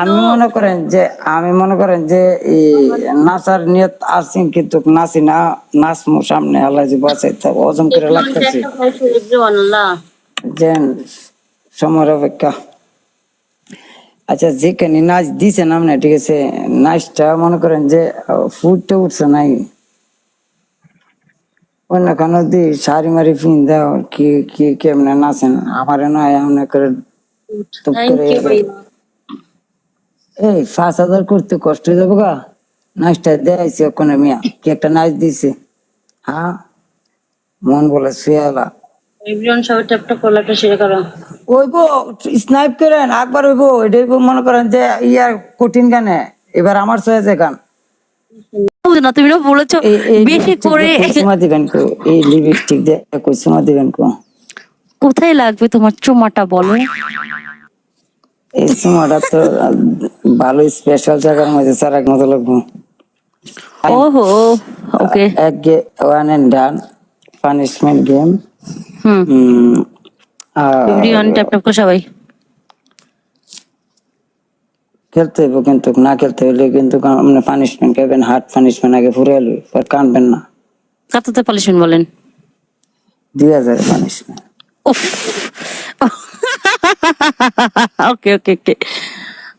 আমি মনে করেন যে আমি মনে করেন যে নাচার নিয়ত আছি কিন্তু নাচি না নাচমু সামনে আল্লাহ বাঁচাই থাকব হজম করে লাগতেছি যে সময়ের অপেক্ষা। আচ্ছা যেখানে নাচ দিছে নাম না ঠিক আছে নাচটা মনে করেন যে ফুটতে উঠছে নাই। অন্য কোনো দি শাড়ি মারি ফিন দাও কি কি কেমনে নাচেন? আমার নয় এমন করে এই পাঁচ হাজার করতে কষ্ট হয়ে যাব গা। নাচটা দেয়াইছে ওখানে মিয়া। কি একটা নাচ দিছে। হ্যাঁ? মন বলে শুয়ালা এভরিওয়ান সবাই ট্যাপ ট্যাপ করলে একটা শেয়ার করো। ওইব স্নাইপ করেন একবার ওইব। এটাই মনে করেন যে ইয়ার কঠিন গানে। এবার আমার সয়েছে গান। বুঝো না তুমি বলেছ। এই এই বেশি lipstick করে দিবেন কো এই লিপস্টিক দিয়ে কুসুমা দিবেন কো কোথায় লাগবে তোমার চুমাটা বলো? এই সুমাটা তো ভালো স্পেশাল জায়গার মধ্যে সারা মতো লাগবো। ওহো ওকে। এক গে one and done punishment game hmm. Everyone tap tap করে সবাই। খেলতে হইব কিন্তু না খেলতে হইলে কিন্তু আপনি পানিশমেন্ট খাবেন হার্ড পানিশমেন্ট আগে ফুরে এলো পর কানবেন না। কততে পলিশন বলেন? দুই হাজার পানিশমেন্ট উফ। ওকে ওকে ওকে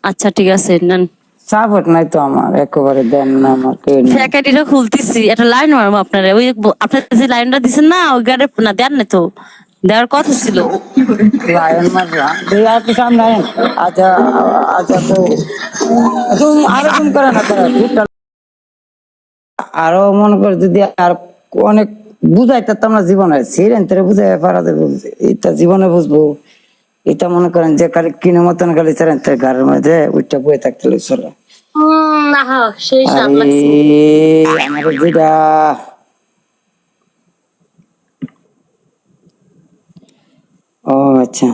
আচ্ছা ঠিক আছে নেন। সাপোর্ট নাই তো আমার একেবারে দেন না আমার নেই। ফ্যাকাটিটা খুলতেছি একটা লাইন মারবো আপনারা। ওই আপনারা যে লাইনটা দিছেন না ওই গাড়ি না দেন না তো। দেওয়ার কথা ছিল। লায়ন মারলাম দুই আর তো সামনে আচ্ছা আচ্ছা তো তুমি আরও কম করে না করে আরও মনে করে যদি আর অনেক বুঝাইতাম না জীবনে সিরেন তেরে বুঝাই পারা দেবো এটা জীবনে বুঝব। এটা মনে করেন যে খালি কিনে মতন খালি সিরেন তেরে ঘরের মধ্যে ওইটা বয়ে থাকতে চলে আমার যেটা ও আচ্ছা।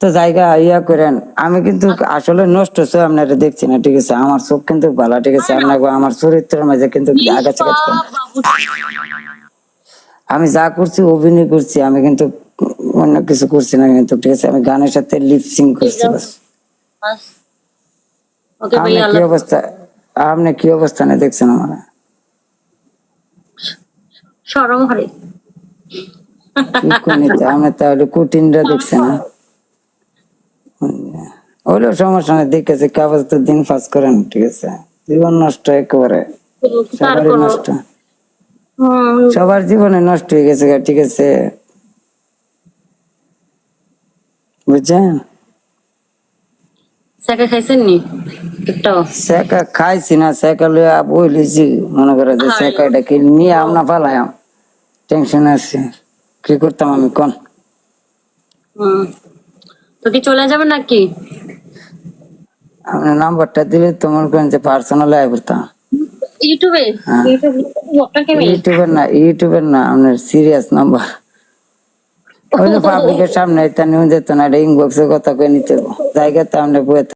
তো জায়গা ইয়া করেন আমি কিন্তু আসলে নষ্ট হচ্ছে আপনারা দেখছি না ঠিক আছে? আমার চোখ কিন্তু ভালো ঠিক আছে? আপনাকে আমার চরিত্রের মাঝে কিন্তু আগাছা আমি যা করছি অভিনয় করছি আমি কিন্তু অন্য কিছু করছি না কিন্তু ঠিক আছে আমি গানের সাথে লিপসিং করছি বাস। আপনি কি অবস্থা? আপনি কি অবস্থানে দেখছেন আমার? সরম হরে কি তাহলে কুটিনরা দেখছে না। ওইলো সমস্যা নেই দেখেছে কাগজ তো দিন পাস করেন ঠিক আছে। জীবন নষ্ট একেবারে সবারই নষ্ট। সবার জীবনে নষ্ট হয়ে গেছে ঠিক আছে। বুঝছেন? সাকা খাইছেন নি একটাও সেকা খাইছি না সেকা লইয়া বইলিছি মনে করে যে সেকাটা কি নিয়ে আমরা পালাম টেনশন আছে। কি করতাম আমি কোন? তো কি চলে যাবে নাকি? আপনার নাম্বারটা দিলে তো মনে করেন যে পার্সোনাল আয় করতাম ইউটিউবে? হ্যাঁ। ইউটিউবে না ইউটিউবের না আপনার সিরিয়াস নাম্বার ওই যে পাবলিকের সামনে, এটা নিয়ে যেত না, এটা ইনবক্সে কথা কয়ে নিতে জায়গা তো আমরা